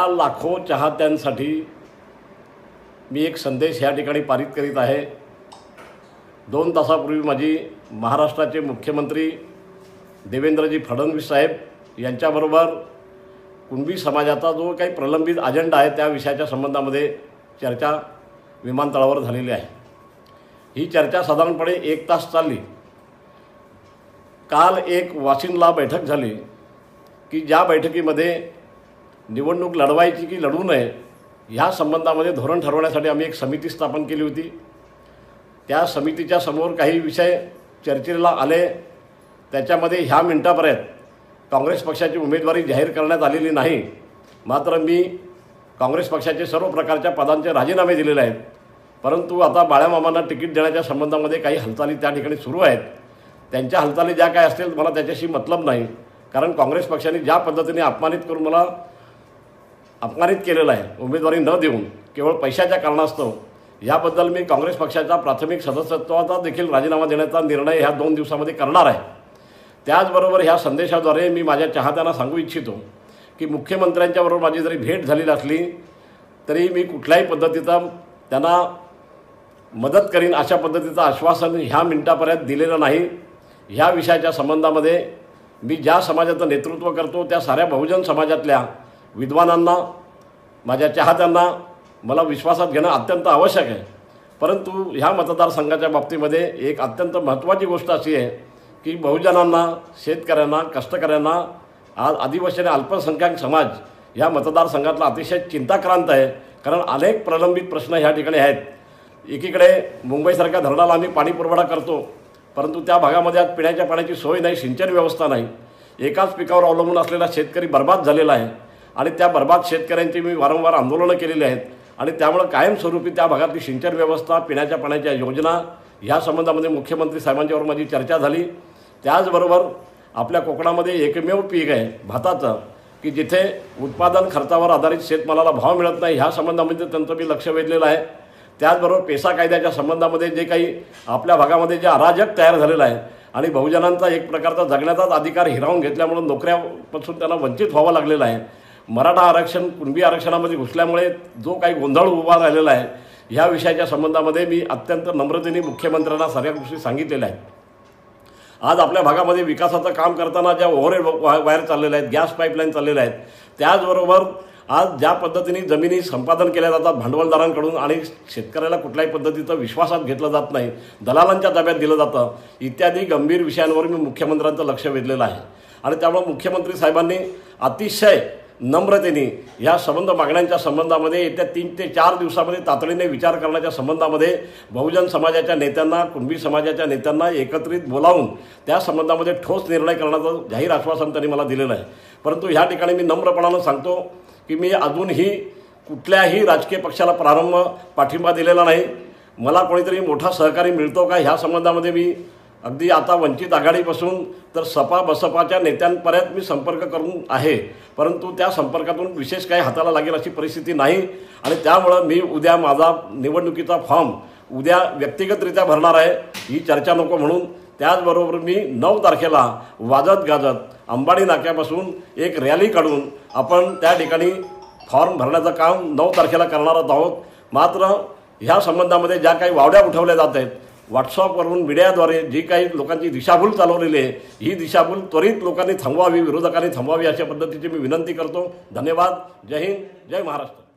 लाखो चाहत्यांसाठी मी एक संदेश या ठिकाणी पारित करीत आहे. दोन तासापूर्वी माझी महाराष्ट्राचे मुख्यमंत्री देवेंद्रजी फडणवीस साहेब यांच्याबरोबर कुणबी समाजाचा जो काही प्रलंबित अजेंडा आहे त्या विषयाच्या संबंधामध्ये चर्चा विमानतळावर झालेली आहे. ही चर्चा साधारणपणे एक तास चालली. काल एक वाशिमला बैठक झाली की ज्या बैठकीमध्ये निवडणूक लढवायची की लढवू नये ह्या संबंधामध्ये धोरण ठरवण्यासाठी आम्ही एक समिती स्थापन केली होती. त्या समितीच्या समोर काही विषय चर्चेला आले. त्याच्यामध्ये ह्या मिनटापर्यंत काँग्रेस पक्षाची उमेदवारी जाहीर करण्यात आलेली नाही. मात्र मी काँग्रेस पक्षाचे सर्व प्रकारच्या पदांचे राजीनामे दिलेले आहेत. परंतु आता बाळ्यामामांना तिकीट देण्याच्या संबंधामध्ये काही हालचाली त्या ठिकाणी सुरू आहेत. त्यांच्या हालचाली ज्या काय असतील मला त्याच्याशी मतलब नाही. कारण काँग्रेस पक्षाने ज्या पद्धतीने अपमानित करून मला अपमानित केलेलं आहे. उमेदवारी न देऊन केवळ पैशाच्या कारणास्तव याबद्दल मी काँग्रेस पक्षाच्या प्राथमिक सदस्यत्वाचा देखील राजीनामा देण्याचा निर्णय ह्या दोन दिवसामध्ये करणार आहे. त्याचबरोबर ह्या संदेशाद्वारे मी माझ्या चाहत्यांना सांगू इच्छितो की मुख्यमंत्र्यांच्याबरोबर माझी जरी भेट झालेली असली तरी मी कुठल्याही पद्धतीचा त्यांना मदत करीन अशा पद्धतीचं आश्वासन ह्या मिनटापर्यंत दिलेलं नाही. ह्या विषयाच्या संबंधामध्ये मी ज्या समाजाचं नेतृत्व करतो त्या साऱ्या बहुजन समाजातल्या विद्वानांना माझ्या चाहत्यांना मला विश्वासात घेणं अत्यंत आवश्यक आहे. परंतु ह्या मतदारसंघाच्या बाबतीमध्ये एक अत्यंत महत्त्वाची गोष्ट अशी आहे की बहुजनांना शेतकऱ्यांना कष्टकऱ्यांना आज आदिवासी आणि अल्पसंख्याक समाज ह्या मतदारसंघातला अतिशय चिंताक्रांत आहे. कारण अनेक प्रलंबित प्रश्न ह्या ठिकाणी आहेत. एकीकडे मुंबईसारख्या धरणाला आम्ही पाणी पुरवठा करतो परंतु त्या भागामध्ये आज पिण्याच्या पाण्याची सोय नाही सिंचन व्यवस्था नाही. एकाच पिकावर अवलंबून असलेला शेतकरी बर्बाद झालेला आहे. आणि त्या बर्बाद शेतकऱ्यांची मी वारंवार आंदोलनं केलेली आहेत. आणि त्यामुळं कायमस्वरूपी त्या भागातली सिंचन व्यवस्था पिण्याच्या पाण्याच्या योजना ह्या संबंधामध्ये मुख्यमंत्री साहेबांच्यावर माझी चर्चा झाली. त्याचबरोबर आपल्या कोकणामध्ये एकमेव पीक आहे भाताचं की जिथे उत्पादन खर्चावर आधारित शेतमालाला भाव मिळत नाही ह्या संबंधामध्ये त्यांचं मी लक्ष वेधलेलं आहे. त्याचबरोबर पेसा कायद्याच्या संबंधामध्ये जे काही आपल्या भागामध्ये जे अराजक तयार झालेलं आहे आणि बहुजनांचा एक प्रकारचा जगण्याचाच अधिकार हिरावून घेतल्यामुळं नोकऱ्यापासून त्यांना वंचित व्हावं लागलेलं आहे. मराठा आरक्षण कुणबी आरक्षणामध्ये घुसल्यामुळे जो काही गोंधळ उभा राहिलेला आहे ह्या विषयाच्या संबंधामध्ये मी अत्यंत नम्रतेने मुख्यमंत्र्यांना सगळ्या गोष्टी सांगितलेल्या आहेत. आज आपल्या भागामध्ये विकासाचं काम करताना ज्या ओव्हरहेड वायर चाललेल्या आहेत गॅस पाईपलाईन चाललेल्या आहेत त्याचबरोबर आज ज्या पद्धतीने जमिनी संपादन केल्या जातात भांडवलदारांकडून आणि शेतकऱ्याला कुठल्याही पद्धतीचं विश्वासात घेतलं जात नाही दलालांच्या ताब्यात दिलं जातं इत्यादी गंभीर विषयांवर मी मुख्यमंत्र्यांचं लक्ष वेधलेलं आहे. आणि त्यामुळे मुख्यमंत्री साहेबांनी अतिशय नम्रतेने या संबंध मागण्यांच्या संबंधामध्ये येत्या तीन ते चार दिवसामध्ये तातडीने विचार करण्याच्या संबंधामध्ये बहुजन समाजाच्या नेत्यांना कुणबी समाजाच्या नेत्यांना एकत्रित बोलावून त्या संबंधामध्ये ठोस निर्णय करण्याचं जाहीर आश्वासन त्यांनी मला दिलेलं आहे. परंतु ह्या ठिकाणी मी नम्रपणानं सांगतो की मी अजूनही कुठल्याही राजकीय पक्षाला प्रारंभ पाठिंबा दिलेला नाही. मला कोणीतरी मोठा सहकारी मिळतो का ह्या संबंधामध्ये मी अगदी आता वंचित आघाडीपासून तर सपा बसपाच्या नेत्यांपर्यंत मी संपर्क करून आहे. परंतु त्या संपर्कातून विशेष काही हाताला लागेल अशी परिस्थिती नाही. आणि त्यामुळं मी उद्या माझा निवडणुकीचा फॉर्म उद्या व्यक्तिगतरित्या भरणार आहे ही चर्चा नको म्हणून. त्याचबरोबर मी नऊ तारखेला वाजत गाजत अंबाडी नाक्यापासून एक रॅली काढून आपण त्या ठिकाणी फॉर्म भरण्याचं काम नऊ तारखेला करणार आहोत. मात्र ह्या संबंधामध्ये ज्या काही वावड्या उठवल्या जात आहेत व्हॉट्सअपवरून मीडियाद्वारे जी काही लोकांची दिशाभूल चालवलेली आहे ही दिशाभूल त्वरित लोकांनी थांबवावी विरोधकांनी थांबवावी अशा पद्धतीची मी विनंती करतो. धन्यवाद. जय हिंद. जय महाराष्ट्र.